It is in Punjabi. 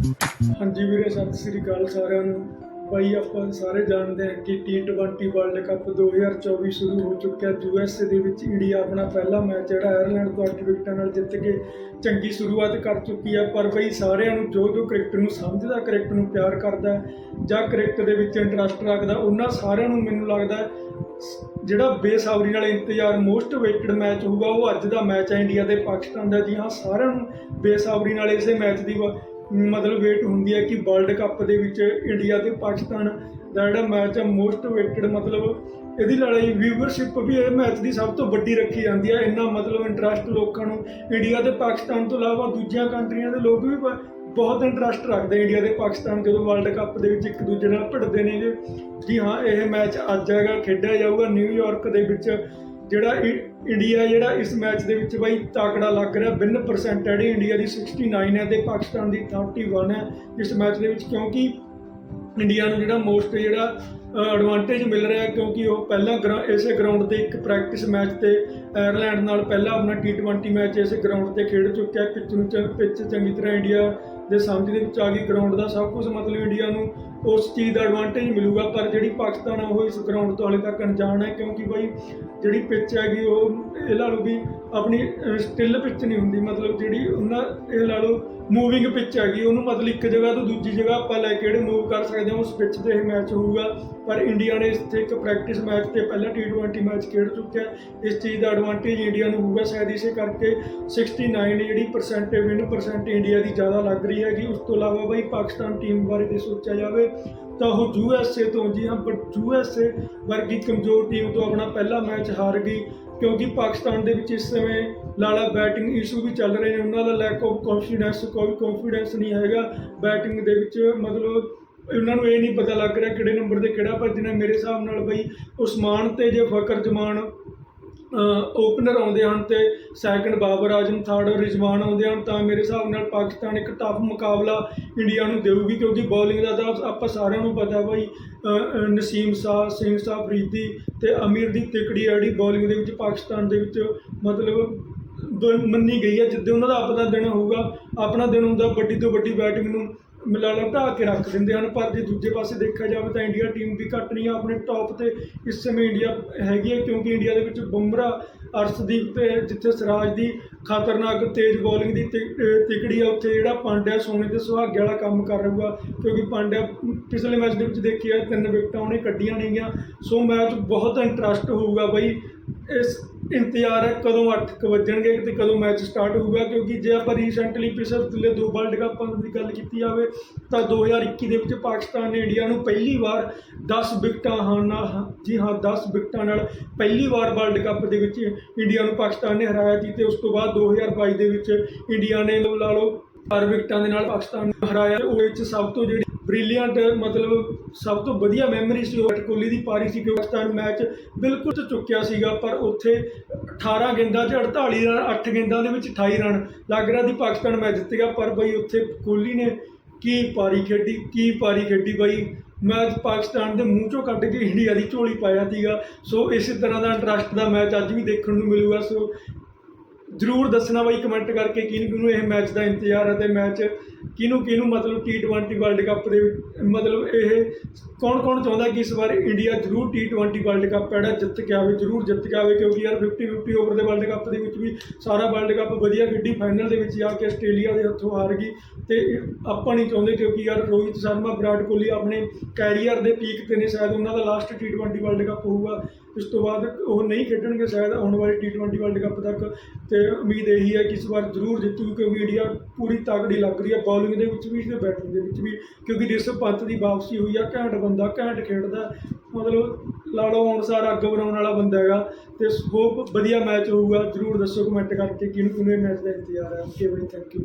ਹਾਂਜੀ ਵੀਰੇ, ਸਤਿ ਸ੍ਰੀ ਅਕਾਲ ਸਾਰਿਆਂ ਨੂੰ। ਬਾਈ, ਆਪਾਂ ਸਾਰੇ ਜਾਣਦੇ ਹਾਂ ਕਿ T20 ਵਰਲਡ ਕੱਪ 2024 ਸ਼ੁਰੂ ਹੋ ਚੁੱਕਿਆ ਯੂਐਸਏ ਦੇ ਵਿੱਚ ਇੰਡੀਆ ਆਪਣਾ ਪਹਿਲਾ ਮੈਚ ਜਿਹੜਾ ਆਇਰਲੈਂਡ ਤੋਂ 8 ਵਿਕਟਾਂ ਨਾਲ ਜਿੱਤ ਕੇ ਚੰਗੀ ਸ਼ੁਰੂਆਤ ਕਰ ਚੁੱਕੀ ਹੈ। ਪਰ ਬਈ, ਸਾਰਿਆਂ ਨੂੰ ਜੋ ਜੋ ਕ੍ਰਿਕਟ ਨੂੰ ਸਮਝਦਾ ਕ੍ਰਿਕਟ ਨੂੰ ਪਿਆਰ ਕਰਦਾ ਜਾਂ ਕ੍ਰਿਕਟ ਦੇ ਵਿੱਚ ਇੰਟਰਸਟ ਰੱਖਦਾ, ਉਹਨਾਂ ਸਾਰਿਆਂ ਨੂੰ ਮੈਨੂੰ ਲੱਗਦਾ ਜਿਹੜਾ ਬੇਸਬਰੀ ਨਾਲ ਇੰਤਜ਼ਾਰ ਮੋਸਟ ਵੇਟਡ ਮੈਚ ਹੋਊਗਾ, ਉਹ ਅੱਜ ਦਾ ਮੈਚ ਹੈ ਇੰਡੀਆ ਤੇ ਪਾਕਿਸਤਾਨ ਦਾ। ਜੀ ਹਾਂ, ਸਾਰਿਆਂ ਨੂੰ ਬੇਸਬਰੀ ਨਾਲ ਇਸੇ ਮੈਚ ਦੀ ਵ- ਮਤਲਬ ਵੇਟ ਹੁੰਦੀ ਹੈ ਕਿ ਵਰਲਡ ਕੱਪ ਦੇ ਵਿੱਚ ਇੰਡੀਆ ਤੇ ਪਾਕਿਸਤਾਨ ਦਾ ਜਿਹੜਾ ਮੈਚ ਹੈ ਮੋਸਟ ਵੇਟਡ ਮਤਲਬ ਇਹਦੀ ਲੜਾਈ ਵੀਵਰਸ਼ਿਪ ਵੀ ਇਹ ਮੈਚ ਦੀ ਸਭ ਤੋਂ ਵੱਡੀ ਰੱਖੀ ਜਾਂਦੀ ਹੈ ਇੰਨਾ ਮਤਲਬ ਇੰਟਰਸਟ ਲੋਕਾਂ ਨੂੰ ਇੰਡੀਆ ਤੇ ਪਾਕਿਸਤਾਨ ਤੋਂ ਇਲਾਵਾ ਦੂਜੀਆਂ ਕੰਟਰੀਆਂ ਦੇ ਲੋਕ ਵੀ ਬਹੁਤ ਇੰਟਰਸਟ ਰੱਖਦੇ ਇੰਡੀਆ ਤੇ ਪਾਕਿਸਤਾਨ, ਜਦੋਂ ਵਰਲਡ ਕੱਪ ਦੇ ਵਿੱਚ ਇੱਕ ਦੂਜੇ ਨਾਲ ਭਿੜਦੇ ਨੇਗੇ। ਜੀ ਹਾਂ, ਇਹ ਮੈਚ ਅੱਜ ਹੈਗਾ, ਖੇਡਿਆ ਜਾਊਗਾ ਨਿਊਯਾਰਕ ਦੇ ਵਿੱਚ ਜਿਹੜਾ ਇ- ਇੰਡੀਆ ਜਿਹੜਾ ਇਸ ਮੈਚ ਦੇ ਵਿੱਚ ਬਾਈ ਤਾਕੜਾ ਲੱਗ ਰਿਹਾ ਵਿਨ ਪਰਸੈਂਟ ਜਿਹੜੀ ਇੰਡੀਆ ਦੀ 69 ਹੈ ਤੇ ਪਾਕਿਸਤਾਨ ਦੀ 31 ਹੈ ਇਸ ਮੈਚ ਦੇ ਵਿੱਚ, ਕਿਉਂਕਿ ਇੰਡੀਆ ਨੂੰ ਜਿਹੜਾ ਮੋਸਟ ਜਿਹੜਾ ਐਡਵਾਂਟੇਜ ਮਿਲ ਰਿਹਾ ਕਿਉਂਕਿ ਉਹ ਪਹਿਲਾਂ ਗਰਾ- ਇਸੇ ਗਰਾਊਂਡ ਤੇ ਇੱਕ ਪ੍ਰੈਕਟਿਸ ਮੈਚ ਤੇ ਆਇਰਲੈਂਡ ਨਾਲ ਪਹਿਲਾਂ ਆਪਣਾ T20 ਮੈਚ ਇਸੇ ਗਰਾਊਂਡ ਤੇ ਖੇਡ ਚੁੱਕਿਆ। ਪਿੱਚ ਨੂੰ ਚ- ਪਿੱਚ ਚੰਗੀ ਤਰ੍ਹਾਂ ਇੰਡੀਆ ਦੇ ਸਮਝ ਦੇ ਵਿੱਚ ਆ ਗਈ। ਗਰਾਊਂਡ ਦਾ ਸਭ ਕੁਝ ਮਤਲਬ ਇੰਡੀਆ ਨੂੰ ਉਸ ਚੀਜ਼ ਦਾ ਐਡਵਾਂਟੇਜ ਮਿਲੂਗਾ, ਪਰ ਜਿਹੜੀ ਪਾਕਿਸਤਾਨ ਆ ਉਹ ਇਸ ਗਰਾਊਂਡ ਤੋਂ ਹਾਲੇ ਤੱਕ ਅਣਜਾਣ ਹੈ ਕਿਉਂਕਿ ਬਈ ਜਿਹੜੀ ਪਿੱਚ ਹੈਗੀ ਉਹ ਇਹ ਲਾ ਲਓ ਵੀ ਆਪਣੀ ਸਟਿਲ ਪਿੱਚ ਨਹੀਂ ਹੁੰਦੀ। ਮਤਲਬ ਜਿਹੜੀ ਉਹਨਾਂ, ਇਹ ਲਾ ਲਓ ਮੂਵਿੰਗ ਪਿੱਚ ਹੈਗੀ, ਉਹਨੂੰ ਮਤਲਬ ਇੱਕ ਜਗ੍ਹਾ ਤੋਂ ਦੂਜੀ ਜਗ੍ਹਾ ਆਪਾਂ ਲੈ ਕੇ ਜਿਹੜੇ ਮੂਵ ਕਰ ਸਕਦੇ ਹਾਂ, ਉਸ ਪਿੱਚ ਤੇ ਇਹ ਮੈਚ ਹੋਊਗਾ। ਪਰ ਇੰਡੀਆ ਨੇ ਇੱਥੇ ਇੱਕ ਪ੍ਰੈਕਟਿਸ ਮੈਚ ਤੇ ਪਹਿਲਾਂ T20 ਮੈਚ ਖੇਡ ਚੁੱਕਿਆ। ਇਸ ਚੀਜ਼ ਦਾ ਐਡਵਾਂਟੇਜ ਇੰਡੀਆ ਨੂੰ ਹੋਊਗਾ ਸ਼ਾਇਦ ਇਸੇ ਕਰਕੇ 69 ਜਿਹੜੀ ਪਰਸੈਂਟ ਵਿਨ ਪਰਸੈਂਟ ਇੰਡੀਆ ਦੀ ਜ਼ਿਆਦਾ ਲੱਗ ਰਹੀ ਹੈਗੀ। ਉਸ ਤੋਂ ਇਲਾਵਾ ਬਈ ਪਾਕਿਸਤਾਨ ਟੀਮ ਬਾਰੇ ਜੇ ਸੋਚਿਆ ਜਾਵੇ, ਤਾਂ ਉਹ ਯੂਐਸਏ ਤੋਂ ਜੀ ਹਾਂ ਪਰ ਯੂਐਸਏ ਵਰਗੀ ਕਮਜ਼ੋਰ ਟੀਮ ਤੋਂ ਆਪਣਾ ਪਹਿਲਾ ਮੈਚ ਹਾਰ ਗਈ, ਕਿਉਂਕਿ ਪਾਕਿਸਤਾਨ ਦੇ ਵਿੱਚ ਇਸ ਸਮੇਂ ਲਾਲਾ ਬੈਟਿੰਗ ਇਸ਼ੂ ਵੀ ਚੱਲ ਰਹੇ ਨੇ। ਉਹਨਾਂ ਦਾ ਲੈਕ ਆਫ ਕੌਨਫੀਡੈਂਸ ਕੋਈ ਕੌਨਫੀਡੈਂਸ ਨਹੀਂ ਹੈਗਾ ਬੈਟਿੰਗ ਦੇ ਵਿੱਚ। ਮਤਲਬ ਉਹਨਾਂ ਨੂੰ ਇਹ ਨਹੀਂ ਪਤਾ ਲੱਗ ਰਿਹਾ ਕਿਹੜੇ ਨੰਬਰ ਤੇ ਕਿਹੜਾ ਭੱਜਣਾ ਮੇਰੇ ਹਿਸਾਬ ਨਾਲ ਬਈ ਉਸਮਾਨ ਤੇ ਜੇ ਫਕਰ ਜਮਾਨ ਓਪਨਰ ਆਉਂਦੇ ਹਨ ਤੇ ਸੈਕੰਡ ਬਾਬਰ ਆਜ਼ਮ ਥਰਡ ਰਿਜ਼ਵਾਨ ਆਉਂਦੇ ਹਨ, ਤਾਂ ਮੇਰੇ ਹਿਸਾਬ ਨਾਲ ਪਾਕਿਸਤਾਨ ਇੱਕ ਟਫ ਮੁਕਾਬਲਾ ਇੰਡੀਆ ਨੂੰ ਦੇਊਗੀ ਕਿਉਂਕਿ ਬੌਲਿੰਗ ਦਾ ਤਾਂ ਆਪਾਂ ਸਾਰਿਆਂ ਨੂੰ ਪਤਾ ਬਈ ਨਸੀਮ ਸ਼ਾਹ ਸਿੰਘ ਸ਼ਾਹ ਫਰੀਦੀ ਤੇ ਅਮੀਰ ਦੀ ਤਿਕੜੀ ਹੈ ਜਿਹੜੀ ਬੌਲਿੰਗ ਦੇ ਵਿੱਚ ਪਾਕਿਸਤਾਨ ਦੇ ਵਿੱਚ ਮਤਲਬ ਮੰਨੀ ਗਈ ਹੈ। ਜਿੱਦੇ ਉਹਨਾਂ ਦਾ ਆਪਣਾ ਦਿਨ ਹੋਊਗਾ, ਆਪਣਾ ਦਿਨ ਹੁੰਦਾ ਵੱਡੀ ਤੋਂ ਵੱਡੀ ਬੈਟਿੰਗ ਨੂੰ ਮਿਲਾਣਾ ਢਾਹ ਕੇ ਰੱਖ ਦਿੰਦੇ ਹਨ, ਪਰ ਜੇ ਦੂਜੇ ਪਾਸੇ ਦੇਖਿਆ ਜਾਵੇ ਤਾਂ ਇੰਡੀਆ ਟੀਮ ਵੀ ਘੱਟ ਨਹੀਂ ਆ, ਆਪਣੇ ਟੌਪ ਤੇ ਇਸ ਸਮੇਂ ਇੰਡੀਆ ਹੈਗੀ ਹੈ, ਕਿਉਂਕਿ ਇੰਡੀਆ ਦੇ ਵਿੱਚ ਬੁਮਰਾ ਅਰਸ਼ਦੀਪ ਤੇ ਜਿੱਥੇ ਸਰਾਜ ਦੀ ਖਤਰਨਾਕ ਤੇਜ਼ ਬੋਲਿੰਗ ਦੀ ਤਿ- ਤਿਕੜੀ ਆ, ਉੱਥੇ ਜਿਹੜਾ ਪਾਂਡਿਆ ਸੋਨੇ ਤੇ ਸੁਹਾਗੇ ਵਾਲਾ ਕੰਮ ਕਰ ਰਹੂਗਾ ਕਿਉਂਕਿ ਪਾਂਡਿਆ ਪਿਛਲੇ ਮੈਚ ਦੇ ਵਿੱਚ ਦੇਖਿਆ, ਤਿੰਨ ਵਿਕਟਾਂ ਉਹਨੇ ਕੱਢੀਆਂ ਨੇਗੀਆਂ, ਸੋ ਮੈਚ ਬਹੁਤ ਇੰਟਰਸਟ ਹੋਊਗਾ ਬਈ, ਇਸ ਇੰਤਜ਼ਾਰ ਹੈ ਕਦੋਂ 8 ਵੱਜਣਗੇ ਤੇ ਕਦੋਂ ਮੈਚ ਸਟਾਰਟ ਹੋਊਗਾ, ਕਿਉਂਕਿ ਜੇ ਆਪਾਂ ਰੀਸੈਂਟਲੀ ਪਿਛਲੇ ਦੋ ਵਰਲਡ ਕੱਪਾਂ ਦੀ ਗੱਲ ਕੀਤੀ ਜਾਵੇ, ਤਾਂ 2021 ਦੇ ਵਿੱਚ ਪਾਕਿਸਤਾਨ ਨੇ ਇੰਡੀਆ ਨੂੰ ਪਹਿਲੀ ਵਾਰ 10 ਵਿਕਟਾਂ ਹਾਰਨ ਨਾਲ ਜੀ ਹਾਂ 10 ਵਿਕਟਾਂ ਨਾਲ ਪਹਿਲੀ ਵਾਰ ਵਰਲਡ ਕੱਪ ਦੇ ਵਿੱਚ ਇੰਡੀਆ ਨੂੰ ਪਾਕਿਸਤਾਨ ਨੇ ਹਰਾਇਆ ਸੀ ਤੇ ਉਸ ਤੋਂ ਬਾਅਦ 2022 ਦੇ ਵਿੱਚ ਇੰਡੀਆ ਨੇ ਲਾ ਲਓ ਚਾਰ ਵਿਕਟਾਂ ਦੇ ਨਾਲ ਪਾਕਿਸਤਾਨ ਨੂੰ ਹਰਾਇਆ। ਉਹ ਵਿੱਚ ਸਭ ਤੋਂ ਜਿਹੜੀ ਬ੍ਰਿਲੀਅੰਟ ਮਤਲਬ ਸਭ ਤੋਂ ਵਧੀਆ ਮੈਮਰੀ ਸੀ ਵਿਰਾਟ ਕੋਹਲੀ ਦੀ ਪਾਰੀ ਸੀ ਕਿ ਪਾਕਿਸਤਾਨ ਮੈਚ ਬਿਲਕੁਲ ਚ ਚੁੱਕਿਆ ਸੀਗਾ, ਪਰ ਉੱਥੇ 18 ਗੇਂਦਾਂ 'ਚ 48 ਰਨ 8 ਗੇਂਦਾਂ ਦੇ ਵਿੱਚ 28 ਰਨ ਲੱਗ ਰਿਹਾ ਸੀ, ਪਾਕਿਸਤਾਨ ਮੈਚ ਜਿੱਤੇਗਾ ਪਰ ਬਈ ਉੱਥੇ ਕੋਹਲੀ ਨੇ ਕੀ ਪਾਰੀ ਖੇਡੀ, ਕੀ ਪਾਰੀ ਖੇਡੀ ਬਈ? ਮੈਚ ਪਾਕਿਸਤਾਨ ਦੇ ਮੂੰਹ ਚੋਂ ਕੱਢ ਕੇ ਇੰਡੀਆ ਦੀ ਝੋਲੀ ਪਾਇਆ ਸੀਗਾ, ਸੋ ਇਸੇ ਤਰ੍ਹਾਂ ਦਾ ਇੰਟਰਸਟ ਦਾ ਮੈਚ ਅੱਜ ਵੀ ਦੇਖਣ ਨੂੰ ਮਿਲੂਗਾ, ਸੋ ਜਰੂਰ ਦੱਸਣਾ ਬਾਈ ਕਮੈਂਟ ਕਰਕੇ ਕਿਹਨੂੰ ਕਿਹਨੂੰ ਇਹ ਮੈਚ ਦਾ ਇੰਤਜ਼ਾਰ ਹੈ ਤੇ ਮੈਚ ਕਿਹਨੂੰ ਕਿਹਨੂੰ ਮਤਲਬ T20 ਵਰਲਡ ਕੱਪ ਦੇ ਮਤਲਬ ਇਹ ਕੌਣ ਕੌਣ ਚਾਹੁੰਦਾ ਕਿ ਇਸ ਵਾਰ ਇੰਡੀਆ ਜਰੂਰ T20 ਵਰਲਡ ਕੱਪ ਜਿਹੜਾ ਜਿੱਤ ਕੇ ਆਵੇ, ਜਰੂਰ ਜਿੱਤ ਕੇ ਆਵੇ, ਕਿਉਂਕਿ ਯਾਰ 50 50 ਓਵਰ ਦੇ ਵਰਲਡ ਕੱਪ ਦੇ ਵਿੱਚ ਵੀ ਸਾਰਾ ਵਰਲਡ ਕੱਪ ਵਧੀਆ ਖੇਡੀ ਫਾਈਨਲ ਦੇ ਵਿੱਚ ਜਾ ਕੇ ਆਸਟ੍ਰੇਲੀਆ ਦੇ ਹੱਥੋਂ ਹਾਰ ਗਈ ਤੇ ਆਪਾਂ ਨਹੀਂ ਚਾਹੁੰਦੇ, ਕਿਉਂਕਿ ਯਾਰ ਰੋਹਿਤ ਸ਼ਰਮਾ, ਵਿਰਾਟ ਕੋਹਲੀ ਆਪਣੇ ਕੈਰੀਅਰ ਦੇ ਪੀਕ ਤੇ ਨੇ, ਸ਼ਾਇਦ ਉਹਨਾਂ ਦਾ ਲਾਸਟ T20 ਵਰਲਡ ਕੱਪ ਹੋਊਗਾ। ਇਸ ਤੋਂ ਬਾਅਦ ਉਹ ਨਹੀਂ ਖੇਡਣਗੇ ਸ਼ਾਇਦ ਆਉਣ ਵਾਲੇ T20 ਵਰਲਡ ਕੱਪ ਤੱਕ। ਤੇ ਉਮੀਦ ਇਹੀ ਹੈ ਕਿ ਇਸ ਵਾਰ ਜ਼ਰੂਰ ਜਿੱਤੂਗੀ ਕਿਉਂਕਿ ਇੰਡੀਆ ਪੂਰੀ ਤਾਕੜੀ ਲੱਗ ਰਹੀ ਹੈ ਬੌਲਿੰਗ ਦੇ ਵਿੱਚ ਵੀ ਤੇ ਬੈਟਿੰਗ ਦੇ ਵਿੱਚ ਵੀ, ਕਿਉਂਕਿ ਰਿਸ਼ਵ ਪੰਤ ਦੀ ਵਾਪਸੀ ਹੋਈ ਆ, ਘੈਂਟ ਬੰਦਾ, ਘੈਂਟ ਖੇਡਦਾ, ਮਤਲਬ ਲਾ ਲਓ ਹੁਣ ਸਾਰਾ ਅੱਗ ਬਣਾਉਣ ਵਾਲਾ ਬੰਦਾ ਹੈਗਾ। ਤੇ ਹੋਪ ਵਧੀਆ ਮੈਚ ਹੋਊਗਾ, ਜ਼ਰੂਰ ਦੱਸੋ ਕਮੈਂਟ ਕਰਕੇ ਕਿਹਨੂੰ ਕਿਹਨੂੰ ਇਹ ਮੈਚ ਦਾ ਇੰਤਜ਼ਾਰ ਹੈ। Okay by thank you